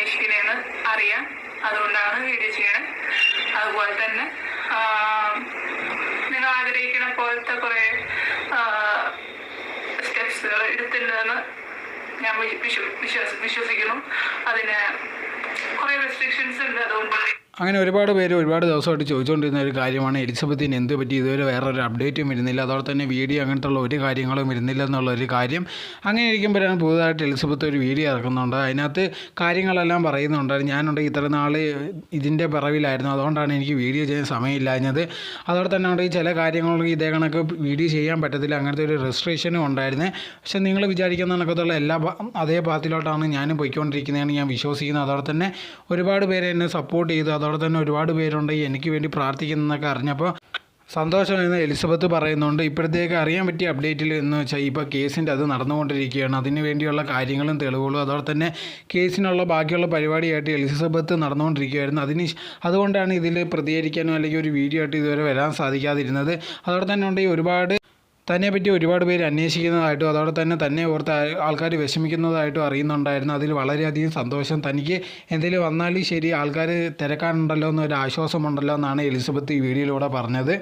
അന്വേഷിക്കണേന്ന് അറിയാം. അതുകൊണ്ടാണ് വീഡിയോ ചെയ്യണത് അതുപോലെ തന്നെ നിങ്ങൾ ആഗ്രഹിക്കുന്ന പോലത്തെ കുറെ സ്റ്റെപ്സുകൾ എടുത്തിട്ടുണ്ടെന്ന് ഞാൻ വിശ്വസ- വിശ്വസിക്കുന്നു. അതിന് കുറെ റെസ്ട്രിക്ഷൻസ് ഉണ്ട്. അതുകൊണ്ട് അങ്ങനെ ഒരുപാട് പേര് ഒരുപാട് ദിവസമായിട്ട് ചോദിച്ചുകൊണ്ടിരുന്ന ഒരു കാര്യമാണ് എലിസബത്തിന് എന്ത് പറ്റി? ഇതുവരെ വേറൊരു അപ്ഡേറ്റും വരുന്നില്ല അതോടെ തന്നെ വീഡിയോ അങ്ങനത്തുള്ള ഒരു കാര്യങ്ങളും വരുന്നില്ല എന്നുള്ള ഒരു കാര്യം അങ്ങനെ ഇരിക്കുമ്പോഴാണ് പുതുതായിട്ട് എലിസബത്ത് ഒരു വീഡിയോ ഇറക്കുന്നുണ്ട്. അതിനകത്ത് കാര്യങ്ങളെല്ലാം പറയുന്നുണ്ട്. ഞാനുണ്ട് ഇത്ര നാൾ ഇതിന്റെ പിറവിലായിരുന്നു. അതുകൊണ്ടാണ് എനിക്ക് വീഡിയോ ചെയ്യാൻ സമയമില്ലാഞ്ഞത്. അതോടെ തന്നെ ഉണ്ടെങ്കിൽ ചില കാര്യങ്ങൾക്ക് ഇതേ കണക്ക് വീഡിയോ ചെയ്യാൻ പറ്റത്തില്ല. അങ്ങനത്തെ ഒരു റെസ്ട്രിക്ഷനും ഉണ്ടായിരുന്നു. പക്ഷെ നിങ്ങൾ വിചാരിക്കുന്ന കണക്കത്തുള്ള എല്ലാ അതേ പാത്തിലോട്ടാണ് ഞാനും പോയിക്കൊണ്ടിരിക്കുന്നതാണ് ഞാൻ വിശ്വസിക്കുന്നത് അതോടെ തന്നെ ഒരുപാട് പേര് എന്നെ സപ്പോർട്ട് ചെയ്തു. അതോടെ തന്നെ ഒരുപാട് പേരുണ്ട്. എനിക്ക് വേണ്ടി പ്രാർത്ഥിക്കുന്നതൊക്കെ അറിഞ്ഞപ്പോൾ സന്തോഷമെന്ന് എലിസബത്ത് പറയുന്നുണ്ട് ഇപ്പോഴത്തേക്ക് അറിയാൻ പറ്റിയ അപ്ഡേറ്റിൽ എന്ന് വെച്ചാൽ ഇപ്പോൾ കേസിന്റെ അത് നടന്നുകൊണ്ടിരിക്കുകയാണ്. അതിന് വേണ്ടിയുള്ള കാര്യങ്ങളും തെളിവുകളും അതോടെ തന്നെ കേസിനുള്ള ബാക്കിയുള്ള പരിപാടിയായിട്ട് എലിസബത്ത് നടന്നുകൊണ്ടിരിക്കുകയായിരുന്നു. അതിന് അതുകൊണ്ടാണ് ഇതിൽ പ്രതികരിക്കാനോ അല്ലെങ്കിൽ ഒരു വീഡിയോ ആയിട്ട് ഇതുവരെ വരാൻ സാധിക്കാതിരുന്നത്. അതോടെ തന്നെ ഉണ്ട് ഒരുപാട് തന്നെ പറ്റി ഒരുപാട് പേര് അന്വേഷിക്കുന്നതായിട്ടും അതോടെ തന്നെ തന്നെ ഓർത്ത് ആൾക്കാർ വിഷമിക്കുന്നതായിട്ടും അറിയുന്നുണ്ടായിരുന്നു. അതിൽ വളരെയധികം സന്തോഷം. തനിക്ക് എന്തെങ്കിലും വന്നാലും ശരി ആൾക്കാർ തിരക്കാനുണ്ടല്ലോ എന്നൊരു ആശ്വാസമുണ്ടല്ലോ എന്നാണ് എലിസബത്ത് ഈ വീഡിയോയിലൂടെ പറഞ്ഞത്.